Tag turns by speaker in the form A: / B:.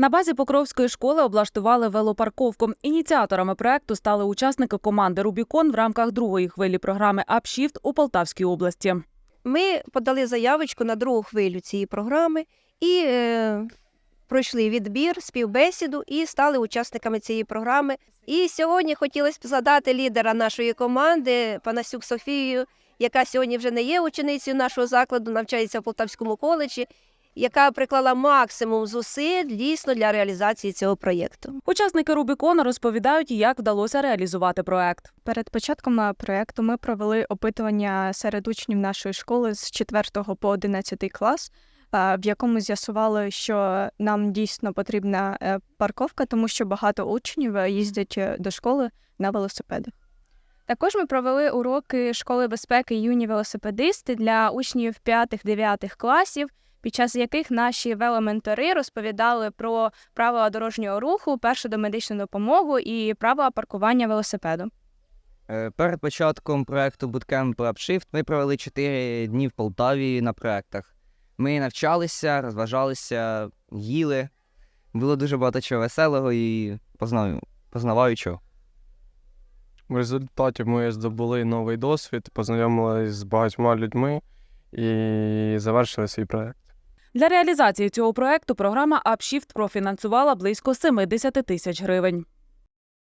A: На базі Покровської школи облаштували велопарковку. Ініціаторами проекту стали учасники команди Рубікон в рамках другої хвилі програми «Апшіфт» у Полтавській області.
B: Ми подали заявочку на другу хвилю цієї програми і е, пройшли відбір, співбесіду і стали учасниками цієї програми. І сьогодні хотілося б згадати лідера нашої команди Панасюк Софію, яка сьогодні вже не є ученицею нашого закладу, навчається в Полтавському коледжі, яка приклала максимум зусиль дійсно для реалізації цього проєкту.
A: Учасники Рубікон розповідають, як вдалося реалізувати проект.
C: Перед початком е, проекту ми провели опитування серед учнів нашої школи з 4 по 11 клас, е, в якому з'ясували, що нам дійсно потрібна е, парковка, тому що багато учнів їздять до школи на велосипедах. Також ми провели уроки школи безпеки юні велосипедисти для учнів 5-9 класів, під час яких наші веломентори розповідали про правила дорожнього руху, першу домедичну допомогу і правила паркування велосипеду.
D: Е, Перед початком проекту Bootcamp Upshift ми провели 4 дні в Полтаві на проектах. Ми навчалися, розважалися, їли. Було дуже багато чого веселого і познав... познаваючого.
E: В результаті ми здобули новий досвід, познайомилися з багатьма людьми і завершили свій проект.
A: Для реалізації цього проекту програма «Апшіфт» профінансувала близько 70 тисяч гривень.